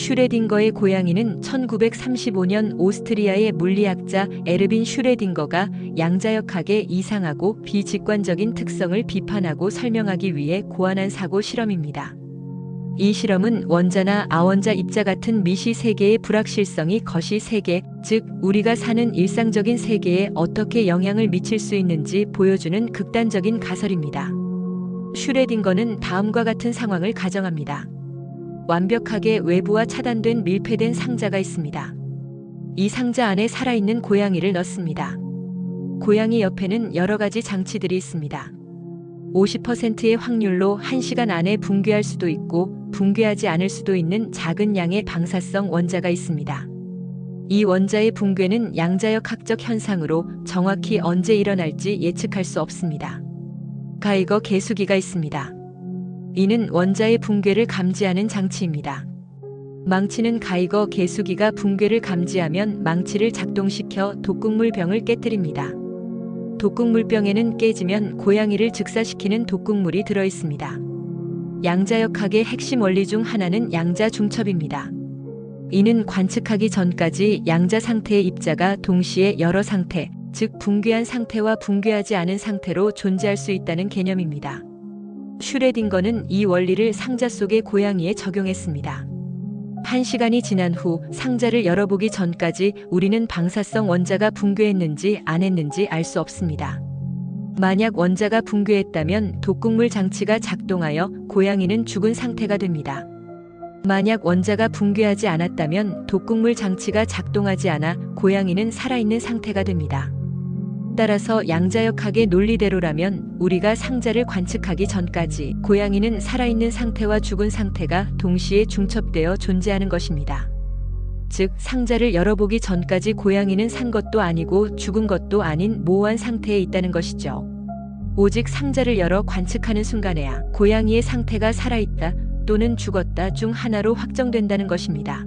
슈레딩거의 고양이는 1935년 오스트리아의 물리학자 에르빈 슈레딩거가 양자역학의 이상하고 비직관적인 특성을 비판하고 설명하기 위해 고안한 사고 실험입니다. 이 실험은 원자나 아원자 입자 같은 미시 세계의 불확실성이 거시 세계, 즉 우리가 사는 일상적인 세계에 어떻게 영향을 미칠 수 있는지 보여주는 극단적인 가설입니다. 슈레딩거는 다음과 같은 상황을 가정합니다. 완벽하게 외부와 차단된 밀폐된 상자가 있습니다. 이 상자 안에 살아있는 고양이를 넣습니다. 고양이 옆에는 여러 가지 장치들이 있습니다. 50%의 확률로 1시간 안에 붕괴할 수도 있고 붕괴하지 않을 수도 있는 작은 양의 방사성 원자가 있습니다. 이 원자의 붕괴는 양자역 학적 현상으로 정확히 언제 일어날지 예측할 수 없습니다. 가이거 개수기가 있습니다. 이는 원자의 붕괴를 감지하는 장치입니다. 망치는 가이거 개수기가 붕괴를 감지하면 망치를 작동시켜 독극물병을 깨뜨립니다. 독극물병에는 깨지면 고양이를 즉사시키는 독극물이 들어 있습니다. 양자역학의 핵심 원리 중 하나는 양자 중첩입니다. 이는 관측하기 전까지 양자 상태의 입자가 동시에 여러 상태, 즉 붕괴한 상태와 붕괴하지 않은 상태로 존재할 수 있다는 개념입니다. 슈레딩거는 이 원리를 상자 속의 고양이에 적용했습니다. 한 시간이 지난 후 상자를 열어보기 전까지 우리는 방사성 원자가 붕괴했는지 안 했는지 알 수 없습니다. 만약 원자가 붕괴했다면 독극물 장치가 작동하여 고양이는 죽은 상태가 됩니다. 만약 원자가 붕괴하지 않았다면 독극물 장치가 작동하지 않아 고양이는 살아있는 상태가 됩니다. 따라서 양자역학의 논리대로라면 우리가 상자를 관측하기 전까지 고양이는 살아있는 상태와 죽은 상태가 동시에 중첩되어 존재하는 것입니다. 즉, 상자를 열어보기 전까지 고양이는 산 것도 아니고 죽은 것도 아닌 모호한 상태에 있다는 것이죠. 오직 상자를 열어 관측하는 순간에야 고양이의 상태가 살아있다 또는 죽었다 중 하나로 확정된다는 것입니다.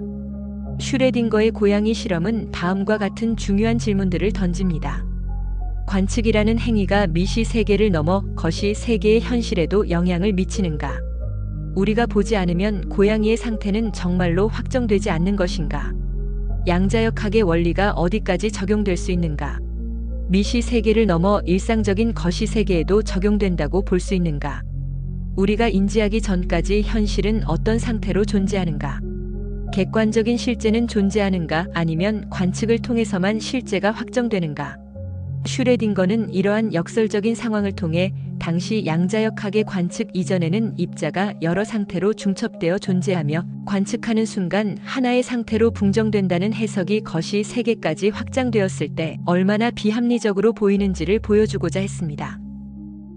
슈레딩거의 고양이 실험은 다음과 같은 중요한 질문들을 던집니다. 관측이라는 행위가 미시 세계를 넘어 거시 세계의 현실에도 영향을 미치는가? 우리가 보지 않으면 고양이의 상태는 정말로 확정되지 않는 것인가? 양자역학의 원리가 어디까지 적용될 수 있는가? 미시 세계를 넘어 일상적인 거시 세계에도 적용된다고 볼 수 있는가? 우리가 인지하기 전까지 현실은 어떤 상태로 존재하는가? 객관적인 실제는 존재하는가 아니면 관측을 통해서만 실제가 확정되는가? 슈레딩거는 이러한 역설적인 상황을 통해 당시 양자역학의 관측 이전에는 입자가 여러 상태로 중첩되어 존재하며 관측하는 순간 하나의 상태로 붕정된다는 해석이 거시 세계까지 확장되었을 때 얼마나 비합리적으로 보이는지를 보여주고자 했습니다.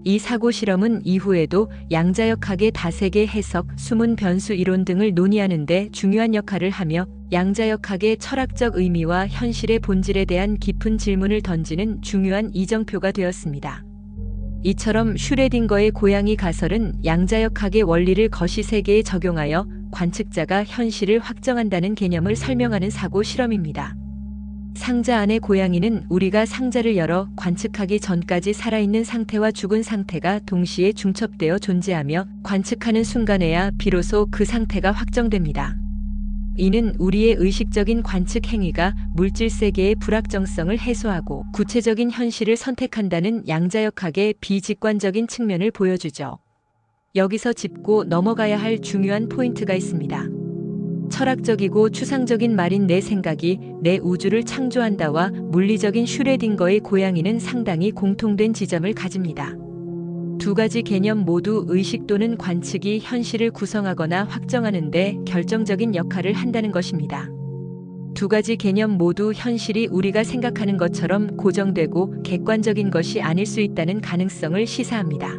이 사고 실험은 이후에도 양자역학의 다세계 해석, 숨은 변수 이론 등을 논의하는 데 중요한 역할을 하며 양자역학의 철학적 의미와 현실의 본질에 대한 깊은 질문을 던지는 중요한 이정표가 되었습니다. 이처럼 슈레딩거의 고양이 가설은 양자역학의 원리를 거시 세계에 적용하여 관측자가 현실을 확정한다는 개념을 설명하는 사고 실험입니다. 상자 안의 고양이는 우리가 상자를 열어 관측하기 전까지 살아있는 상태와 죽은 상태가 동시에 중첩되어 존재하며 관측하는 순간에야 비로소 그 상태가 확정됩니다. 이는 우리의 의식적인 관측 행위가 물질 세계의 불확정성을 해소하고 구체적인 현실을 선택한다는 양자역학의 비직관적인 측면을 보여주죠. 여기서 짚고 넘어가야 할 중요한 포인트가 있습니다. 철학적이고 추상적인 말인 내 생각이 내 우주를 창조한다와 물리적인 슈레딩거의 고양이는 상당히 공통된 지점을 가집니다. 두 가지 개념 모두 의식 또는 관측이 현실을 구성하거나 확정하는 데 결정적인 역할을 한다는 것입니다. 두 가지 개념 모두 현실이 우리가 생각하는 것처럼 고정되고 객관적인 것이 아닐 수 있다는 가능성을 시사합니다.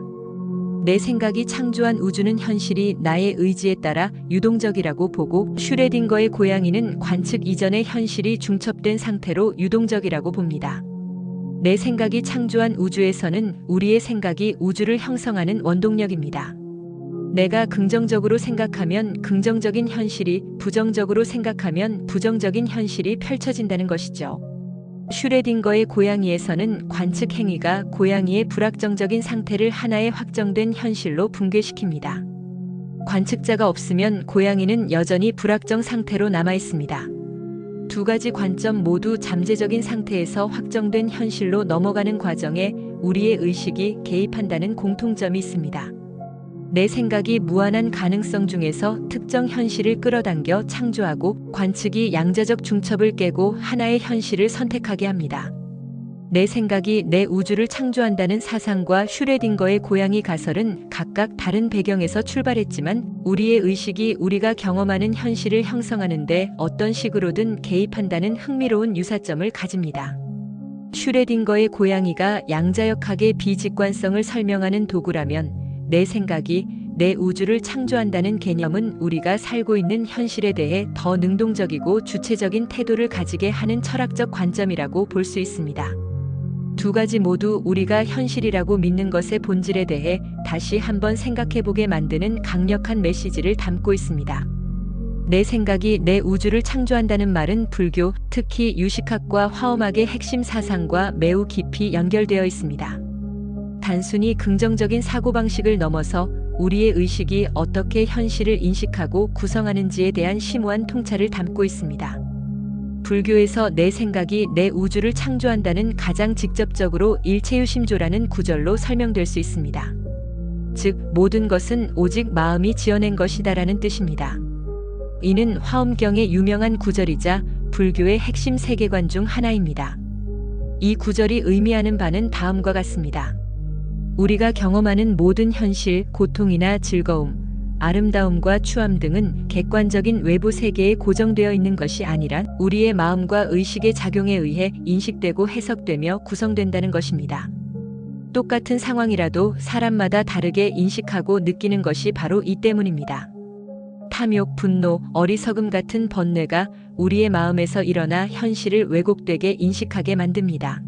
내 생각이 창조한 우주는 현실이 나의 의지에 따라 유동적이라고 보고 슈레딩거의 고양이는 관측 이전의 현실이 중첩된 상태로 유동적이라고 봅니다. 내 생각이 창조한 우주에서는 우리의 생각이 우주를 형성하는 원동력입니다. 내가 긍정적으로 생각하면 긍정적인 현실이, 부정적으로 생각하면 부정적인 현실이 펼쳐진다는 것이죠. 슈레딩거의 고양이에서는 관측 행위가 고양이의 불확정적인 상태를 하나의 확정된 현실로 붕괴시킵니다. 관측자가 없으면 고양이는 여전히 불확정 상태로 남아 있습니다. 두 가지 관점 모두 잠재적인 상태에서 확정된 현실로 넘어가는 과정에 우리의 의식이 개입한다는 공통점이 있습니다. 내 생각이 무한한 가능성 중에서 특정 현실을 끌어당겨 창조하고 관측이 양자적 중첩을 깨고 하나의 현실을 선택하게 합니다. 내 생각이 내 우주를 창조한다는 사상과 슈레딩거의 고양이 가설은 각각 다른 배경에서 출발했지만 우리의 의식이 우리가 경험하는 현실을 형성하는데 어떤 식으로든 개입한다는 흥미로운 유사점을 가집니다. 슈레딩거의 고양이가 양자역학의 비직관성을 설명하는 도구라면 내 생각이 내 우주를 창조한다는 개념은 우리가 살고 있는 현실에 대해 더 능동적이고 주체적인 태도를 가지게 하는 철학적 관점이라고 볼 수 있습니다. 두 가지 모두 우리가 현실이라고 믿는 것의 본질에 대해 다시 한번 생각해 보게 만드는 강력한 메시지를 담고 있습니다. 내 생각이 내 우주를 창조한다는 말은 불교, 특히 유식학과 화엄학의 핵심 사상과 매우 깊이 연결되어 있습니다. 단순히 긍정적인 사고방식을 넘어서 우리의 의식이 어떻게 현실을 인식하고 구성하는지에 대한 심오한 통찰을 담고 있습니다. 불교에서 내 생각이 내 우주를 창조한다는 가장 직접적으로 일체유심조라는 구절로 설명될 수 있습니다. 즉, 모든 것은 오직 마음이 지어낸 것이다라는 뜻입니다. 이는 화엄경의 유명한 구절이자 불교의 핵심 세계관 중 하나입니다. 이 구절이 의미하는 바는 다음과 같습니다. 우리가 경험하는 모든 현실, 고통이나 즐거움, 아름다움과 추함 등은 객관적인 외부 세계에 고정되어 있는 것이 아니라 우리의 마음과 의식의 작용에 의해 인식되고 해석되며 구성된다는 것입니다. 똑같은 상황이라도 사람마다 다르게 인식하고 느끼는 것이 바로 이 때문입니다. 탐욕, 분노, 어리석음 같은 번뇌가 우리의 마음에서 일어나 현실을 왜곡되게 인식하게 만듭니다.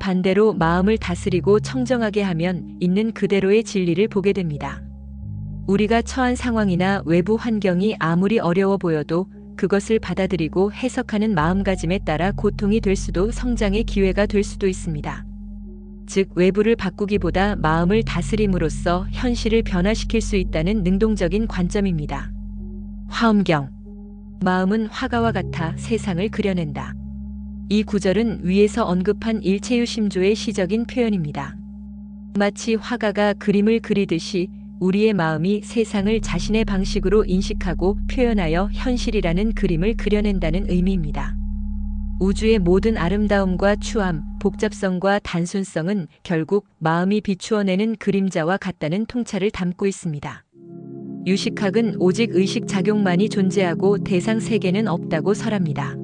반대로 마음을 다스리고 청정하게 하면 있는 그대로의 진리를 보게 됩니다. 우리가 처한 상황이나 외부 환경이 아무리 어려워 보여도 그것을 받아들이고 해석하는 마음가짐에 따라 고통이 될 수도 성장의 기회가 될 수도 있습니다. 즉, 외부를 바꾸기보다 마음을 다스림으로써 현실을 변화시킬 수 있다는 능동적인 관점입니다. 화엄경. 마음은 화가와 같아 세상을 그려낸다. 이 구절은 위에서 언급한 일체유심조의 시적인 표현입니다. 마치 화가가 그림을 그리듯이 우리의 마음이 세상을 자신의 방식으로 인식하고 표현하여 현실이라는 그림을 그려낸다는 의미입니다. 우주의 모든 아름다움과 추함, 복잡성과 단순성은 결국 마음이 비추어내는 그림자와 같다는 통찰을 담고 있습니다. 유식학은 오직 의식 작용만이 존재하고 대상 세계는 없다고 설합니다.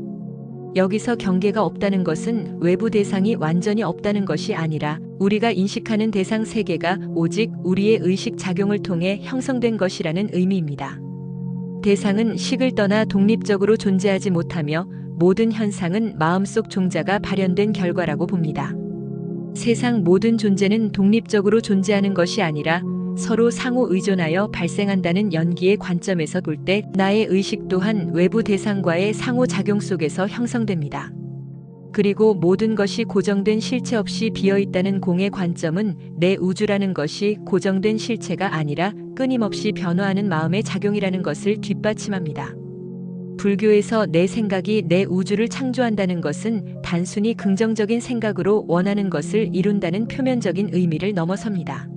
여기서 경계가 없다는 것은 외부 대상이 완전히 없다는 것이 아니라 우리가 인식하는 대상 세계가 오직 우리의 의식 작용을 통해 형성된 것이라는 의미입니다. 대상은 식을 떠나 독립적으로 존재하지 못하며 모든 현상은 마음속 종자가 발현된 결과라고 봅니다. 세상 모든 존재는 독립적으로 존재하는 것이 아니라 서로 상호 의존하여 발생한다는 연기의 관점에서 볼 때 나의 의식 또한 외부 대상과의 상호 작용 속에서 형성됩니다. 그리고 모든 것이 고정된 실체 없이 비어 있다는 공의 관점은 내 우주라는 것이 고정된 실체가 아니라 끊임없이 변화하는 마음의 작용이라는 것을 뒷받침합니다. 불교에서 내 생각이 내 우주를 창조한다는 것은 단순히 긍정적인 생각으로 원하는 것을 이룬다는 표면적인 의미를 넘어섭니다.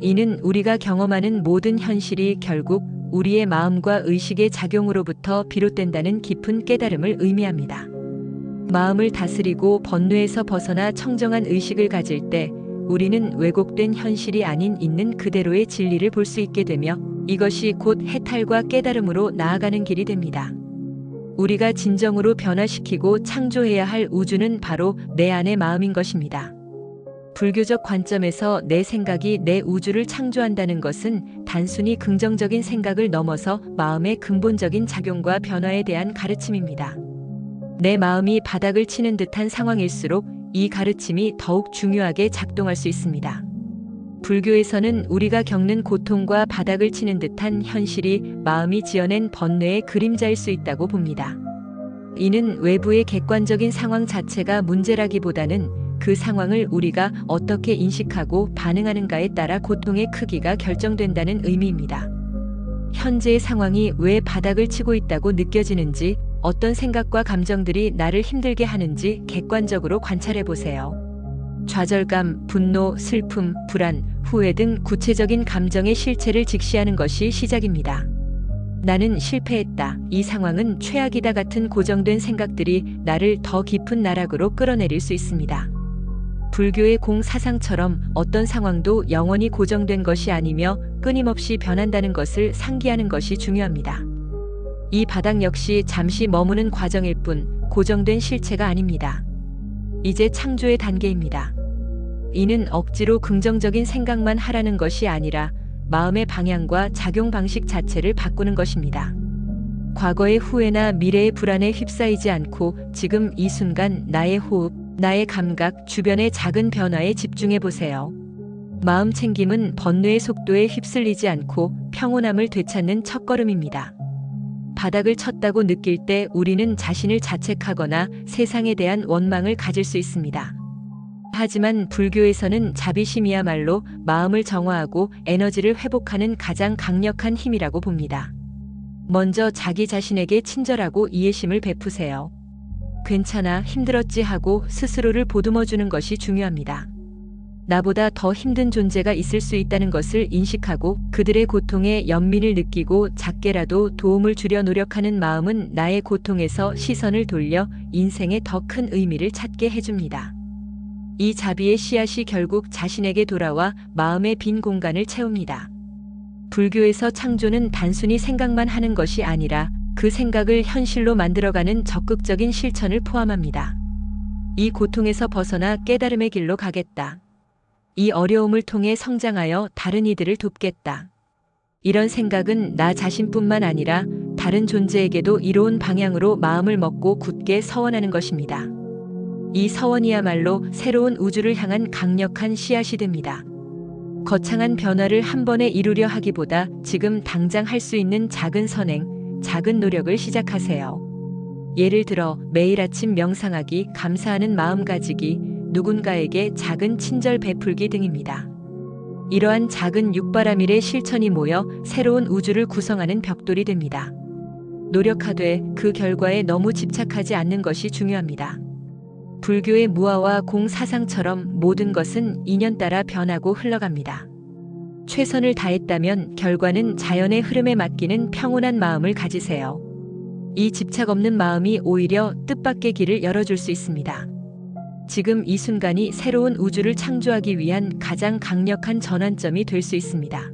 이는 우리가 경험하는 모든 현실이 결국 우리의 마음과 의식의 작용으로부터 비롯된다는 깊은 깨달음을 의미합니다. 마음을 다스리고 번뇌에서 벗어나 청정한 의식을 가질 때 우리는 왜곡된 현실이 아닌 있는 그대로의 진리를 볼 수 있게 되며 이것이 곧 해탈과 깨달음으로 나아가는 길이 됩니다. 우리가 진정으로 변화시키고 창조해야 할 우주는 바로 내 안의 마음인 것입니다. 불교적 관점에서 내 생각이 내 우주를 창조한다는 것은 단순히 긍정적인 생각을 넘어서 마음의 근본적인 작용과 변화에 대한 가르침입니다. 내 마음이 바닥을 치는 듯한 상황일수록 이 가르침이 더욱 중요하게 작동할 수 있습니다. 불교에서는 우리가 겪는 고통과 바닥을 치는 듯한 현실이 마음이 지어낸 번뇌의 그림자일 수 있다고 봅니다. 이는 외부의 객관적인 상황 자체가 문제라기보다는 그 상황을 우리가 어떻게 인식하고 반응하는가에 따라 고통의 크기가 결정된다는 의미입니다. 현재의 상황이 왜 바닥을 치고 있다고 느껴지는지, 어떤 생각과 감정들이 나를 힘들게 하는지 객관적으로 관찰해 보세요. 좌절감, 분노, 슬픔, 불안, 후회 등 구체적인 감정의 실체를 직시하는 것이 시작입니다. 나는 실패했다. 이 상황은 최악이다 같은 고정된 생각들이 나를 더 깊은 나락으로 끌어내릴 수 있습니다. 불교의 공사상처럼 어떤 상황도 영원히 고정된 것이 아니며 끊임없이 변한다는 것을 상기하는 것이 중요합니다. 이 바닥 역시 잠시 머무는 과정일 뿐 고정된 실체가 아닙니다. 이제 창조의 단계입니다. 이는 억지로 긍정적인 생각만 하라는 것이 아니라 마음의 방향과 작용 방식 자체를 바꾸는 것입니다. 과거의 후회나 미래의 불안에 휩싸이지 않고 지금 이 순간 나의 호흡, 나의 감각, 주변의 작은 변화에 집중해 보세요. 마음 챙김은 번뇌의 속도에 휩쓸리지 않고 평온함을 되찾는 첫걸음입니다. 바닥을 쳤다고 느낄 때 우리는 자신을 자책하거나 세상에 대한 원망을 가질 수 있습니다. 하지만 불교에서는 자비심이야말로 마음을 정화하고 에너지를 회복하는 가장 강력한 힘이라고 봅니다. 먼저 자기 자신에게 친절하고 이해심을 베푸세요. 괜찮아, 힘들었지 하고 스스로를 보듬어 주는 것이 중요합니다. 나보다 더 힘든 존재가 있을 수 있다는 것을 인식하고 그들의 고통에 연민을 느끼고 작게라도 도움을 주려 노력하는 마음은 나의 고통에서 시선을 돌려 인생에 더 큰 의미를 찾게 해줍니다. 이 자비의 씨앗이 결국 자신에게 돌아와 마음의 빈 공간을 채웁니다. 불교에서 창조는 단순히 생각만 하는 것이 아니라 그 생각을 현실로 만들어가는 적극적인 실천을 포함합니다. 이 고통에서 벗어나 깨달음의 길로 가겠다. 이 어려움을 통해 성장하여 다른 이들을 돕겠다. 이런 생각은 나 자신뿐만 아니라 다른 존재에게도 이로운 방향으로 마음을 먹고 굳게 서원하는 것입니다. 이 서원이야말로 새로운 우주를 향한 강력한 씨앗이 됩니다. 거창한 변화를 한 번에 이루려 하기보다 지금 당장 할 수 있는 작은 선행, 작은 노력을 시작하세요. 예를 들어 매일 아침 명상하기, 감사하는 마음 가지기, 누군가에게 작은 친절 베풀기 등입니다. 이러한 작은 육바라밀의 실천이 모여 새로운 우주를 구성하는 벽돌이 됩니다. 노력하되 그 결과에 너무 집착하지 않는 것이 중요합니다. 불교의 무아와 공 사상처럼 모든 것은 인연 따라 변하고 흘러갑니다. 최선을 다했다면 결과는 자연의 흐름에 맡기는 평온한 마음을 가지세요. 이 집착 없는 마음이 오히려 뜻밖의 길을 열어줄 수 있습니다. 지금 이 순간이 새로운 우주를 창조하기 위한 가장 강력한 전환점이 될 수 있습니다.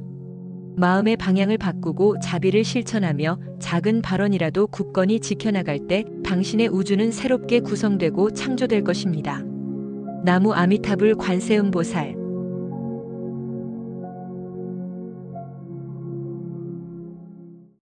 마음의 방향을 바꾸고 자비를 실천하며 작은 발언이라도 굳건히 지켜나갈 때 당신의 우주는 새롭게 구성되고 창조될 것입니다. 나무 아미타불 관세음보살